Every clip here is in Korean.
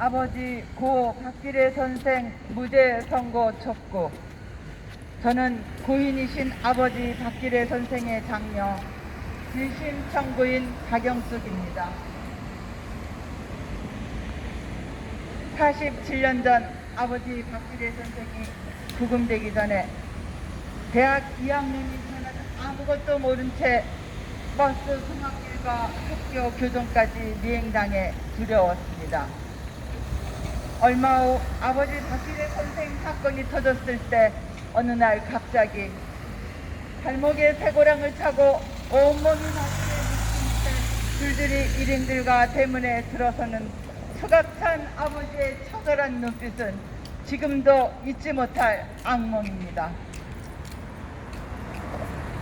아버지 고 박길의 선생 무죄 선고 촉구. 저는 고인이신 아버지 박길의 선생의 장녀 진심 청구인 박영숙입니다. 47년 전 아버지 박길의 선생이 구금되기 전에 대학 2학년인 저는 아무것도 모른 채 버스 승합길과 학교 교정까지 미행당해 두려웠습니다. 얼마 후 아버지 박길의 선생 사건이 터졌을 때 어느 날 갑자기 발목에 쇠고랑을 차고 온몸이 마취에 미친 채 줄줄이 일행들과 대문에 들어서는 수갑찬 아버지의 처절한 눈빛은 지금도 잊지 못할 악몽입니다.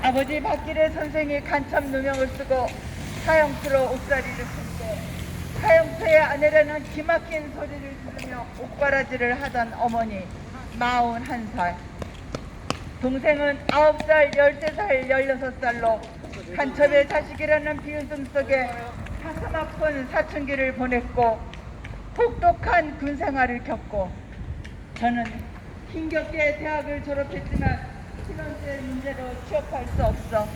아버지 박길의 선생이 간첩 누명을 쓰고 사형수로 옷자리를 풀고 사형수의 아내라는 기막힌 소리를 들으며 옥바라지를 하던 어머니 41살. 동생은 9살, 13살, 16살로 간첩의 자식이라는 비웃음 속에 가슴 아픈 사춘기를 보냈고 혹독한 군 생활을 겪고 저는 힘겹게 대학을 졸업했지만 신혼제 문제로 취업할 수 없어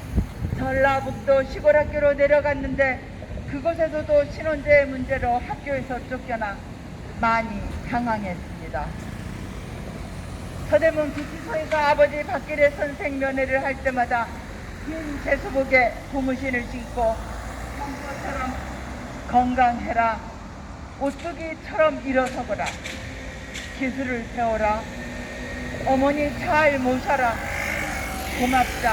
전라북도 시골 학교로 내려갔는데 그곳에서도 신혼제 문제로 학교에서 쫓겨나 많이 당황했습니다. 서대문 구치소에서 아버지 박길의 선생 면회를 할 때마다 흰 제수복에 고무신을 신고 평소처럼 건강해라 오뚜기처럼 일어서거라 기술을 배워라 어머니 잘 모셔라 고맙다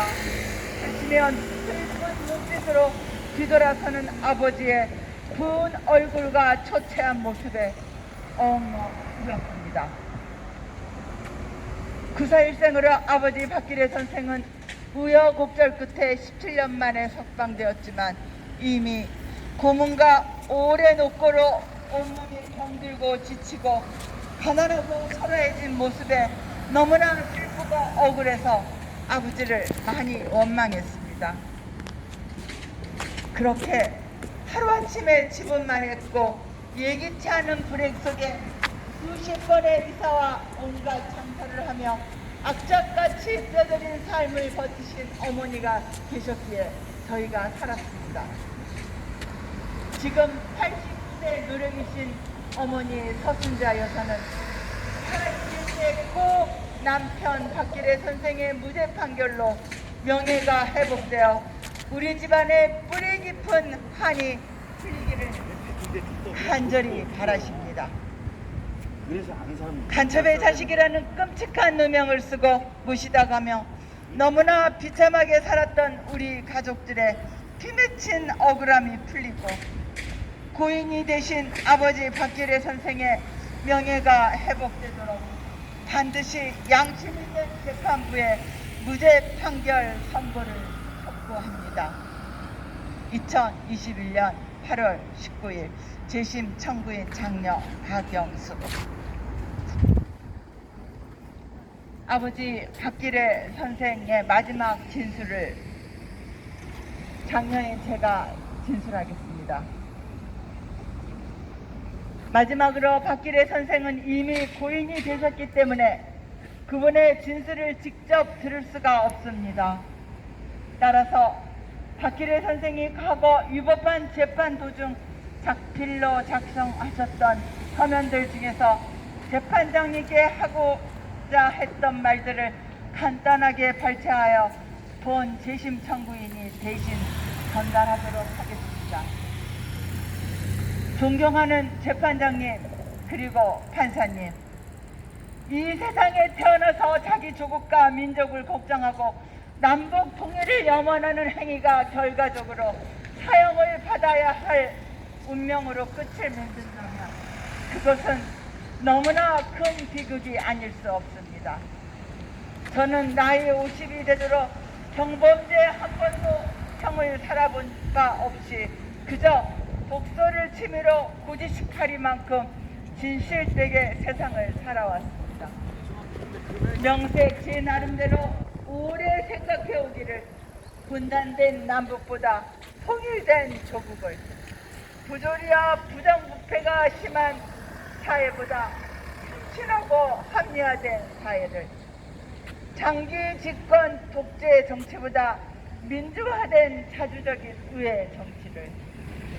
하시면 슬픈 눈빛으로 뒤돌아서는 아버지의 부은 얼굴과 초췌한 모습에 엉엉 울었습니다. 구사일생으로 아버지 박길의 선생은 우여곡절 끝에 17년 만에 석방되었지만 이미 고문과 오랜 옥고로 온몸이 병들고 지치고 가난하고 초라해진 모습에 너무나 슬프고 억울해서 아버지를 많이 원망했습니다. 그렇게 하루아침에 지분만 했고 예기치 않은 불행 속에 수십 번의 이사와 온갖 장사를 하며 악착같이 뼈들인 삶을 버티신 어머니가 계셨기에 저희가 살았습니다. 지금 89세 노령이신 어머니 서순자 여사는 살아있을 때꼭 남편 박길의 선생의 무죄 판결로 명예가 회복되어 우리 집안의 뿌리 깊은 한이 풀리기를 간절히 바라십니다. 간첩의 자식이라는 끔찍한 누명을 쓰고 무시당하며 너무나 비참하게 살았던 우리 가족들의 피맺힌 억울함이 풀리고 고인이 되신 아버지 박길의 선생의 명예가 회복되도록 반드시 양심 있는 재판부에 무죄 판결 선고를 촉구합니다. 2021년 8월 19일 재심 청구인 장녀 박영수 아버지 박길의 선생의 마지막 진술을 장녀인 제가 진술하겠습니다. 마지막으로 박길의 선생은 이미 고인이 되셨기 때문에 그분의 진술을 직접 들을 수가 없습니다. 따라서 박길의 선생이 과거 위법한 재판 도중 작필로 작성하셨던 서면들 중에서 재판장님께 하고자 했던 말들을 간단하게 발췌하여 본 재심 청구인이 대신 전달하도록 하겠습니다. 존경하는 재판장님 그리고 판사님 이 세상에 태어나서 자기 조국과 민족을 걱정하고 남북 통일을 염원하는 행위가 결과적으로 사형을 받아야 할 운명으로 끝을 맺는다면 그것은 너무나 큰 비극이 아닐 수 없습니다. 저는 나이 50이 되도록 경범죄 한 번도 형을 살아본 바 없이 그저 독서를 취미로 고지식하리만큼 진실되게 세상을 살아왔습니다. 명색 제 나름대로 오래 생각해 오기를 분단된 남북보다 통일된 조국을 부조리와 부정부패가 심한 사회보다 튼실하고 합리화된 사회를 장기 집권 독재 정치보다 민주화된 자주적인 의회 정치를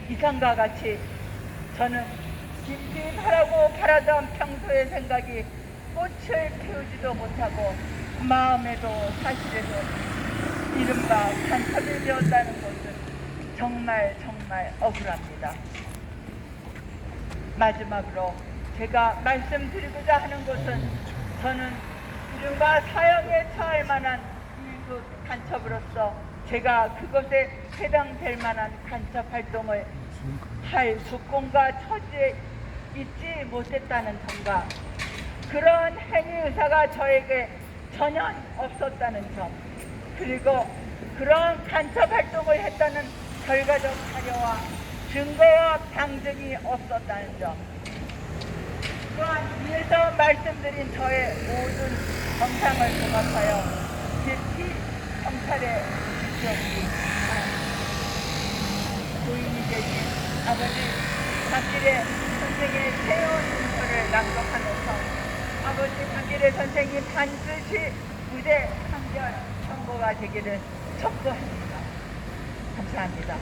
이상과 같이 저는 깊이 바라고 바라던 평소의 생각이 꽃을 피우지도 못하고 마음에도 사실에도 이른바 간섭이 되었다는 것은 정말 정말 억울합니다. 마지막으로 제가 말씀드리고자 하는 것은 저는 이른바 사형에 처할 만한 일부 간첩으로서 제가 그것에 해당될 만한 간첩 활동을 할 조건과 처지에 있지 못했다는 점과 그런 행위 의사가 저에게 전혀 없었다는 점 그리고 그런 간첩 활동을 했다는 결과적 자료와 증거와 방증이 없었다는 점 또한 위에서 말씀드린 저의 모든 정상을 종합하여 깊이 경찰에 바랍니다. 고인이 되신 아버지 박길의 선생의 새로운 문서를 낭독하면서 아버지 박길의 선생이 반드시 무죄 판결 선고가 되기를 촉구합니다. 감사합니다.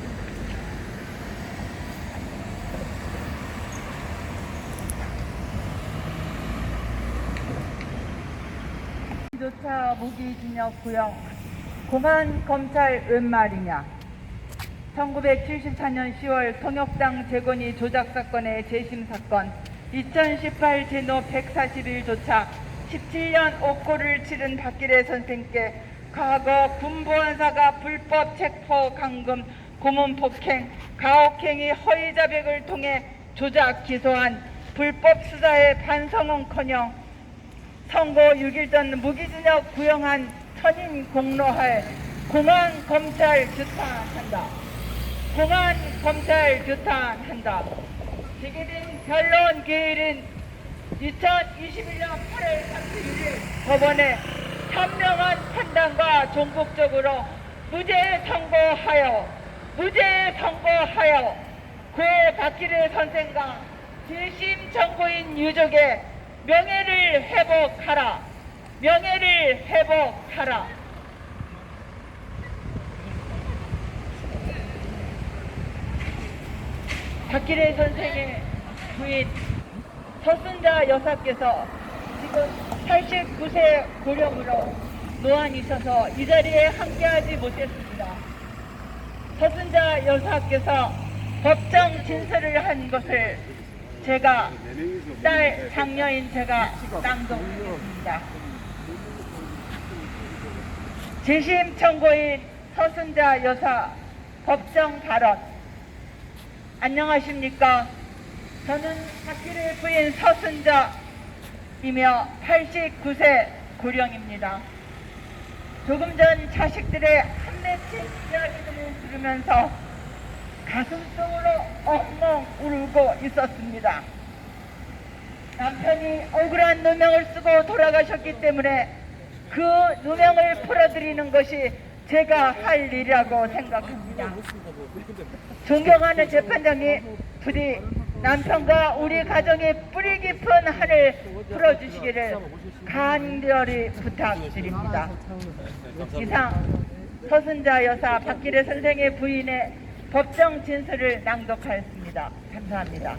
조차 무기징역 구형 공안 검찰 웬 말이냐 1974년 10월 통역당 재건이 조작 사건의 재심 사건 2018 제노 141조차 17년 옥고를 치른 박기래 선생께 과거 군보안사가 불법 체포 감금 고문 폭행 가혹행위 허위 자백을 통해 조작 기소한 불법 수사의 반성은커녕 선고 6일 전 무기징역 구형한 천인 공로할 공안 검찰 규탄한다. 공안 검찰 규탄한다. 제기된 변론 기일인 2021년 8월 31일 법원에 현명한 판단과 종국적으로 무죄 선고하여 무죄 선고하여 고 박기래 선생과 재심 청구인 유족의 명예를 회복하라. 명예를 회복하라. 박기래 선생의 부인 서순자 여사께서 지금 89세 고령으로 노안이셔서 이 자리에 함께하지 못했습니다. 서순자 여사께서 법정 진술을 한 것을 제가 딸 장녀인 제가 낭독하겠습니다. 재심 청구인 서순자 여사 법정 발언 안녕하십니까? 저는 박기래 부인 서순자이며 89세 고령입니다. 조금 전 자식들의 한맺힌 이야기들을 들으면서 가슴속으로 엉엉 울고 있었습니다. 남편이 억울한 누명을 쓰고 돌아가셨기 때문에 그 누명을 풀어드리는 것이 제가 할 일이라고 생각합니다. 존경하는 재판장님, 부디 남편과 우리 가정의 뿌리 깊은 한을 풀어주시기를 간절히 부탁드립니다. 이상 서순자 여사 박기래 선생의 부인의 법정 진술을 낭독하였습니다. 감사합니다.